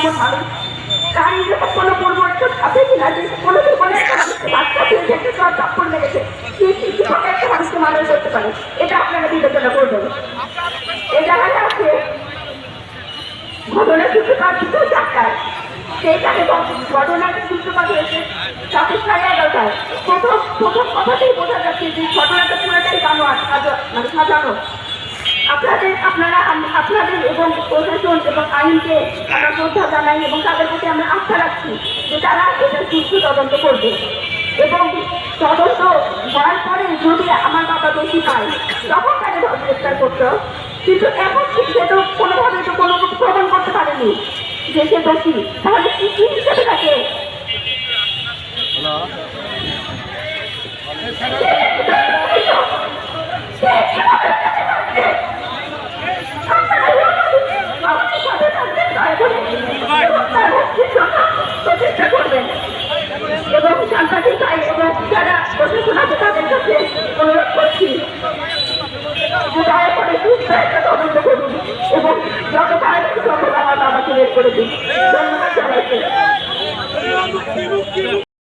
কেমন এরকম কোনো পরিবর্তন আছে? কিনা যে কোনো জীবনে বাচ্চা কি কি করতে পারে? এটা আপনারা বিবেচনা করবেন। এই জায়গাটা আছে। ঘটনার সূত্রপাত কিন্তু চারটায়। সেইখানে ঘটনার সূত্রপাত হয়েছে সাথে সাড়ে এগারোটায়। প্রথম প্রথম বোঝা যাচ্ছে যে ঘটনাটা পুরোটাই সাজা- মানে সাজানো। আপনাদের আপনারা প্রশাসন এবং আইনকে আমরা শ্রদ্ধা জানাই এবং তাদের প্রতি আমরা আস্থা রাখছি যে তারা এটা সুস্থ তদন্ত করবে। এবং তদন্ত হওয়ার পরে যদি আমার বাবা দোষী পায় তখন তাকে গ্রেফতার করতো কিন্তু এখন কি সে তো কোনোভাবে তো কোনো কিছু প্রমাণ করতে পারেনি যে সে দোষী। তাহলে কি কি হিসেবে তাকে তারা প্রতিষ্ঠা করবেন এবং সাংবাদিক ভাই এবং যারা প্রশাসন আছে তাদের কাছে অনুরোধ করছি করে সুস্থ একটা তদন্ত করুন এবং যত তাড়াতাড়ি সম্ভব আমার বাবাকে বের করে দিন ধন্যবাদ সবাইকে